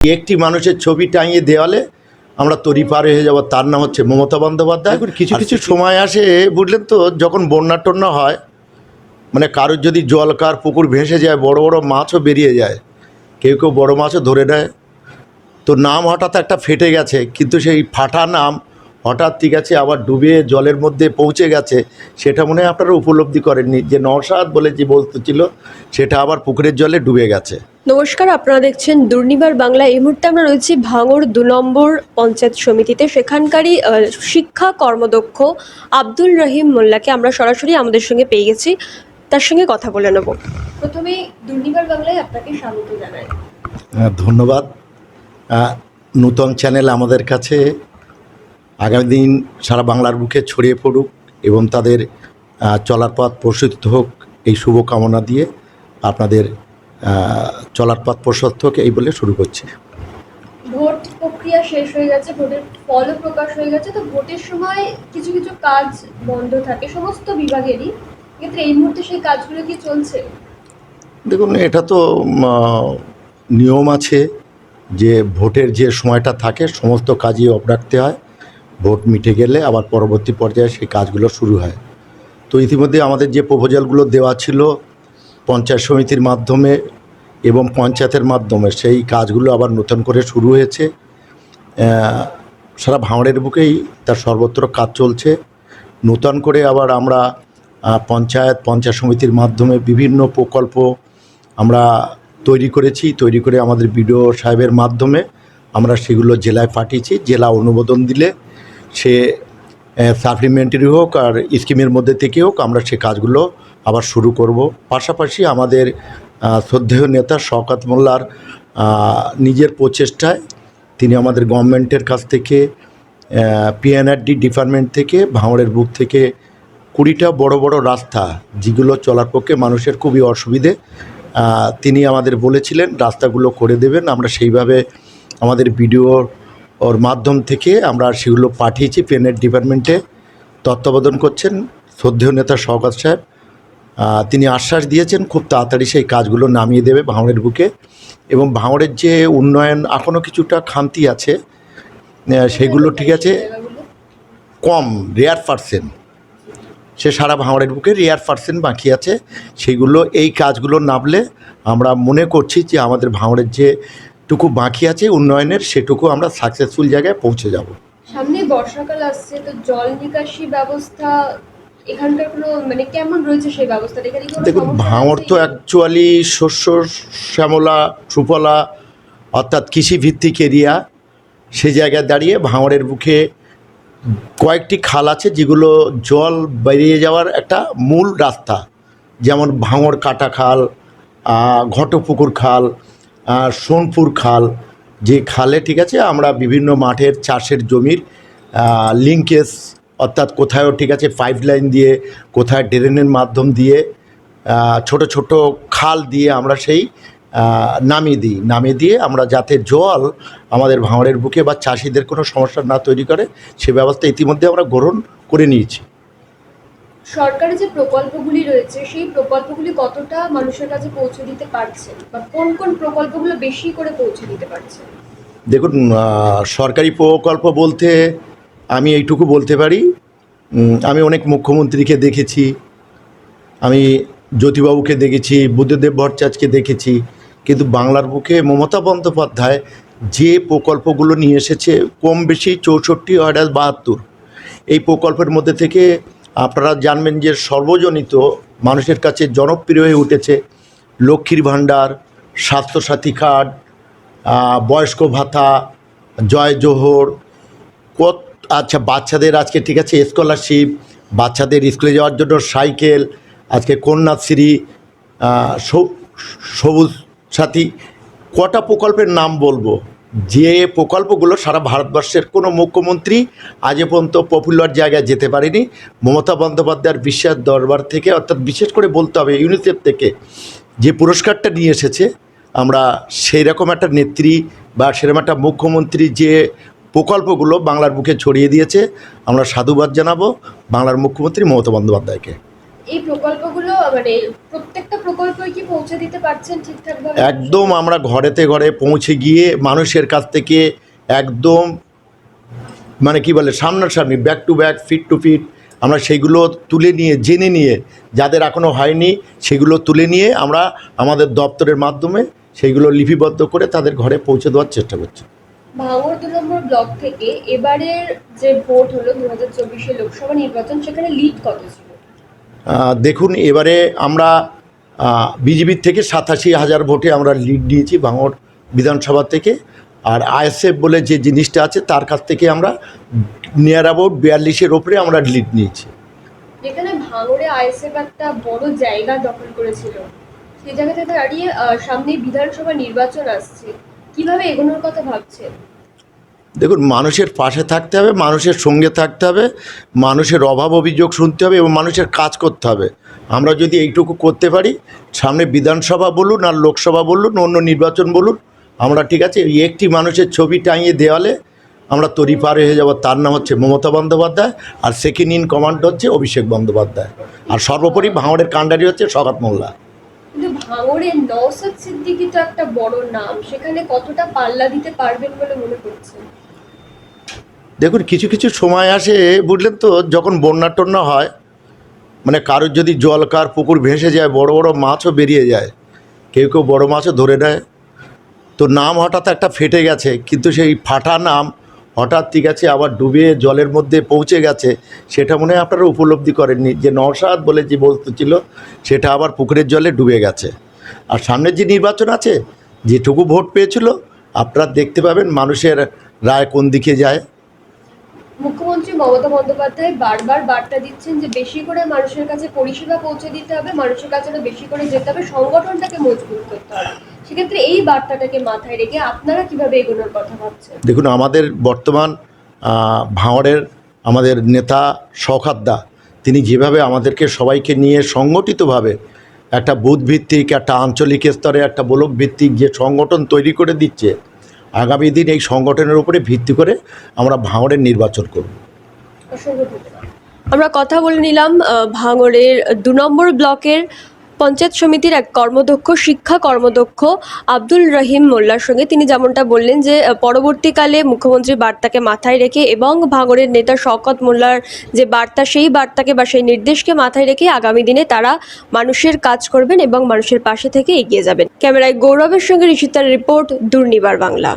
একটি মানুষের ছবি টাঙিয়ে দেওয়ালে আমরা তরি পার হয়ে যাব তার নাম হচ্ছে মমতা বন্দ্যোপাধ্যায়। কিছু কিছু সময় আসে বুঝলেন তো যখন বন্যা টন্যা হয় মানে কারোর যদি জল কার পুকুর ভেসে যায় বড় বড় মাছও বেরিয়ে যায় কেউ কেউ বড় মাছও ধরে নেয়। তো নাম হঠাৎ একটা ফেটে গেছে কিন্তু সেই ফাটা নাম হঠাৎ ঠিক আছে আবার ডুবে জলের মধ্যে পৌঁছে গেছে সেটা মনে হয় আপনারা উপলব্ধি করেননি। যে নওশাদ বলে যে বস্তু ছিল সেটা আবার পুকুরের জলে ডুবে গেছে। নমস্কার আপনারা দেখছেন দুর্নিবার বাংলা। এই মুহূর্তে আমরা রয়েছি ভাঙড় দু নম্বর পঞ্চায়েত সমিতিতে। সেখানকারই শিক্ষা কর্মদক্ষ আব্দুল রহিম মোল্লাকে আমরা সরাসরি আমাদের সঙ্গে পেয়ে গেছি। তার সঙ্গে কথা বলে নেব। প্রথমে দুর্নিবার বাংলায় আপনাকে স্বাগত জানাই। হ্যাঁ, ধন্যবাদ। নূতন চ্যানেল আমাদের কাছে আগামী দিন সারা বাংলার বুকে ছড়িয়ে পড়ুক এবং তাদের চলার পথ প্রসিদ্ধ হোক। এই শুভকামনা দিয়ে আপনাদের চলার পথ প্রশস্ত হোক এই বলে শুরু করছি। ভোট প্রক্রিয়া শেষ হয়ে গেছে ভোটের ফলও প্রকাশ হয়ে গেছে তো ভোটের সময় কিছু কিছু কাজ বন্ধ থাকে সমস্ত বিভাগেরই। ক্ষেত্রে এই মুহূর্তে সেই কাজগুলো কি চলছে? দেখুন এটা তো নিয়ম আছে যে ভোটের যে সময়টা থাকে সমস্ত কাজই অফ রাখতে হয়। ভোট মিটে গেলে আবার পরবর্তী পর্যায়ে সেই কাজগুলো শুরু হয়। তো ইতিমধ্যে আমাদের যে প্রপোজালগুলো দেওয়া ছিল পঞ্চায়েত সমিতির মাধ্যমে এবং পঞ্চায়েতের মাধ্যমে সেই কাজগুলো আবার নতুন করে শুরু হয়েছে। সারা ভাঁড়ের বুকেই তার সর্বত্র কাজ চলছে। নূতন করে আবার আমরা পঞ্চায়েত পঞ্চায়েত সমিতির মাধ্যমে বিভিন্ন প্রকল্প আমরা তৈরি করেছি। তৈরি করে আমাদের বিডিও সাহেবের মাধ্যমে আমরা সেগুলো জেলায় পাঠিয়েছি। জেলা অনুমোদন দিলে সে সাপ্লিমেন্টারি হোক আর স্কিমের মধ্যে থেকে হোক আমরা সে কাজগুলো আবার শুরু করব। পাশাপাশি আমাদের শ্রদ্ধেয় নেতা শওকাত মোল্লার নিজের প্রচেষ্টায় তিনি আমাদের গভর্নমেন্টের কাছ থেকে পিএনআরডি ডিপার্টমেন্ট থেকে, ভাঙড়ের বুক থেকে কুড়িটা বড় বড় রাস্তা যেগুলো চলার পক্ষে মানুষের খুবই অসুবিধে তিনি আমাদের বলেছিলেন রাস্তাগুলো করে দেবেন, আমরা সেইভাবে আমাদের ভিডিও ওর মাধ্যম থেকে আমরা সেগুলো পাঠিয়েছি। পেনের ডিপার্টমেন্টে তত্ত্বাবধান করছেন শ্রদ্ধেয় নেতা শওকাত সাহেব। তিনি আশ্বাস দিয়েছেন, খুব তাড়াতাড়ি সেই কাজগুলো নামিয়ে দেবে ভাঙড়ের বুকে। এবং ভাঙড়ের যে উন্নয়ন এখনও কিছুটা খামতি আছে সেগুলো ঠিক আছে। কম রেয়ার পার্সেন্ট সে সারা ভাঙড়ের বুকে রেয়ার পার্সেন্ট বাকি আছে। সেগুলো, এই কাজগুলো নামলে আমরা মনে করছি যে আমাদের ভাঙড়ের যে টুকু বাকি আছে উন্নয়নের, সেটুকু আমরা সাকসেসফুল জায়গায় পৌঁছে যাব। সামনে বর্ষাকাল আসছে, তো জল নিকাশি ব্যবস্থা এখানকার কোনো মানে কেমন রয়েছে সেই ব্যবস্থাটা? এখানে দেখুন ভাঙড় তো অ্যাকচুয়ালি শস্য শ্যামলা সুফলা অর্থাৎ কৃষিভিত্তিক এরিয়া সে জায়গায় দাঁড়িয়ে ভাঙড়ের বুকে কয়েকটি খাল আছে যেগুলো জল বেরিয়ে যাওয়ার একটা মূল রাস্তা। যেমন ভাঙড় কাটা খাল ঘটপুকুর খাল সোনপুর খাল যে খালে ঠিক আছে আমরা বিভিন্ন মাঠের চাষের জমির লিঙ্কেজ অর্থাৎ কোথায়ও ঠিক আছে পাইপ লাইন দিয়ে কোথায় ড্রেনের মাধ্যম দিয়ে ছোট ছোট খাল দিয়ে আমরা সেই নামিয়ে দিই। নামিয়ে দিয়ে আমরা যাতে জল আমাদের ভাঁড়ের বুকে বা চাষিদের কোনো সমস্যা না তৈরি করে সে ব্যবস্থা ইতিমধ্যে আমরা গ্রহণ করে নিয়েছি। সরকারি যে প্রকল্পগুলি রয়েছে সেই প্রকল্পগুলি কতটা মানুষের কাছে পৌঁছে দিতে পারছে? বা কোন কোন প্রকল্পগুলো বেশি করে পৌঁছে দিতে পারছে? দেখুন সরকারি প্রকল্প বলতে আমি এইটুকু বলতে পারি আমি অনেক মুখ্যমন্ত্রীকে দেখেছি, আমি জ্যোতিবাবুকে দেখেছি, বুদ্ধদেব ভট্টাচার্যকে দেখেছি, কিন্তু বাংলার বুকে মমতা বন্দ্যোপাধ্যায় যে প্রকল্পগুলো নিয়ে এসেছে, কম বেশি চৌষট্টি অর্ডার বাহাত্তর। এই প্রকল্পের মধ্যে থেকে আপনারা জানবেন যে সর্বজনিত মানুষের কাছে জনপ্রিয় হয়ে উঠেছে লক্ষ্মীর ভাণ্ডার, স্বাস্থ্যসাথী কার্ড বয়স্ক ভাতা, জয় জোহর, কত আচ্ছা বাচ্চাদের আজকে ঠিক আছে স্কলারশিপ বাচ্চাদের স্কুলে যাওয়ার জন্য সাইকেল, আজকে কন্যাশ্রী সবুজ সাথী, কটা প্রকল্পের নাম বলব? যে প্রকল্পগুলো সারা ভারতবর্ষের কোনো মুখ্যমন্ত্রী আজ পর্যন্ত পপুলার জায়গায় যেতে পারেনি। মমতা বন্দ্যোপাধ্যায়ের বিশ্বাস দরবার থেকে, অর্থাৎ বিশেষ করে বলতে হবে ইউনিসেফ থেকে, যে পুরস্কারটা নিয়ে এসেছে, আমরা সেই রকম একটা নেত্রী বা সেরকম একটা মুখ্যমন্ত্রী যে প্রকল্পগুলো বাংলার বুকে ছড়িয়ে দিয়েছে। আমরা সাধুবাদ জানাব বাংলার মুখ্যমন্ত্রী মমতা বন্দ্যোপাধ্যায়কে। এই প্রকল্পগুলো মানে প্রত্যেকটা প্রকল্পই কি পৌঁছে দিতে পারছেন ঠিকঠাকভাবে? একদম আমরা ঘরেতে ঘরে পৌঁছে গিয়ে মানুষের কাছ থেকে একদম মানে কি বলে সামনাসামনি back to back feet to feet আমরা সেইগুলো তুলে নিয়ে জেনে নিয়ে যাদের এখনও হয়নি সেগুলো তুলে নিয়ে আমরা আমাদের দপ্তরের মাধ্যমে সেইগুলো লিপিবদ্ধ করে তাদের ঘরে পৌঁছে দেওয়ার চেষ্টা করছি। ভাঙড় দু নম্বর ব্লক থেকে এবারের যে ভোট হলো দু হাজার চব্বিশে লোকসভা নির্বাচন সেখানে লিড কত ছিল? দেখুন এবারে আমরা বিজেপির থেকে সাতাশি হাজার ভোটে আমরা লিড নিয়েছি ভাঙড় বিধানসভা থেকে। আর আইএসএফ বলে যে জিনিসটা আছে তার কাছ থেকে আমরা নিয়ার অ্যাবাউট বিয়াল্লিশের ওপরে আমরা লিড নিয়েছি। যেখানে ভাঙড়ে আইএসএফ একটা বড় জায়গা দখল করেছিল সেই জায়গা থেকে দাঁড়িয়ে সামনে বিধানসভা নির্বাচন আসছে। কীভাবে এগোনোর কথা ভাবছেন? দেখুন, মানুষের পাশে থাকতে হবে, মানুষের সঙ্গে থাকতে হবে, মানুষের অভাব অভিযোগ শুনতে হবে এবং মানুষের কাজ করতে হবে। আমরা যদি এইটুকু করতে পারি, সামনে বিধানসভা বলুন আর লোকসভা বলুন, অন্য নির্বাচন বলুন, আমরা ঠিক আছে একটি মানুষের ছবি টাঙিয়ে দেওয়ালে আমরা তরি পার হয়ে যাব, তার নাম হচ্ছে মমতা বন্দ্যোপাধ্যায় আর সেকেন্ড ইন কমান্ড হচ্ছে অভিষেক বন্দ্যোপাধ্যায়। আর সর্বোপরি ভাঙড়ের কাণ্ডারি হচ্ছে শকাত মোল্লা। কিন্তু ভাঙড়ে নওসাদ সিদ্দিকি তো একটা বড় নাম, সেখানে কতটা পাল্লা দিতে পারবেন বলে মনে করছেন? দেখুন, কিছু কিছু সময় আসে, বুঝলেন তো, যখন বন্যা টন্যা হয় মানে কারোর যদি জল কার পুকুর ভেসে যায়, বড় বড় মাছও বেরিয়ে যায়, কেউ কেউ বড় মাছও ধরে নেয়। তো নাম হঠাৎ একটা ফেটে গেছে, কিন্তু সেই ফাটা নাম হঠাৎ ঠিক আছে, আবার ডুবে জলের মধ্যে পৌঁছে গেছে, সেটা মনে হয় আপনারা উপলব্ধি করেননি। যে নওশাদ বলে যে বস্তু ছিল সেটা আবার পুকুরের জলে ডুবে গেছে। আর সামনের যে নির্বাচন আছে, যেটুকু ভোট পেয়েছিল, আপনারা দেখতে পাবেন মানুষের রায় কোন দিকে যায়। মুখ্যমন্ত্রী মমতা বন্দ্যোপাধ্যায় বারবার বার্তা দিচ্ছেন যে বেশি করে মানুষের কাছে পরিষেবা পৌঁছে দিতে হবে, মানুষের কাছে বেশি করে যেতে হবে, সংগঠনটাকে মজবুত করতে হবে। সেক্ষেত্রে এই বার্তাটাকে মাথায় রেখে আপনারা কীভাবে এগোনোর কথা ভাবছেন? দেখুন আমাদের বর্তমান ভাঁড়ের আমাদের নেতা শওখাদ্দা তিনি যেভাবে আমাদেরকে সবাইকে নিয়ে সংগঠিতভাবে একটা বুথ ভিত্তিক একটা আঞ্চলিক স্তরে একটা ব্লক ভিত্তিক যে সংগঠন তৈরি করে দিচ্ছে আগামী দিন এই সংগঠনের উপরে ভিত্তি করে আমরা ভাঙড়ের নির্বাচন করব। আমরা কথা বলে নিলাম ভাঙড়ের দু নম্বর ব্লকের পঞ্চায়েত সমিতির এক কর্মদক্ষ, শিক্ষা কর্মদক্ষ আব্দুল রহিম মোল্লার সঙ্গে তিনি যেমনটা বললেন যে পরবর্তীকালে মুখ্যমন্ত্রীর বার্তাকে মাথায় রেখে এবং ভাঙড়ের নেতা শওকত মোল্লার যে বার্তা, সেই বার্তাকে বা সেই নির্দেশকে মাথায় রেখে আগামী দিনে তারা মানুষের কাজ করবেন এবং মানুষের পাশে থেকে এগিয়ে যাবেন। ক্যামেরায় গৌরবের সঙ্গে ঋষিতার রিপোর্ট, দুর্নিবার বাংলা।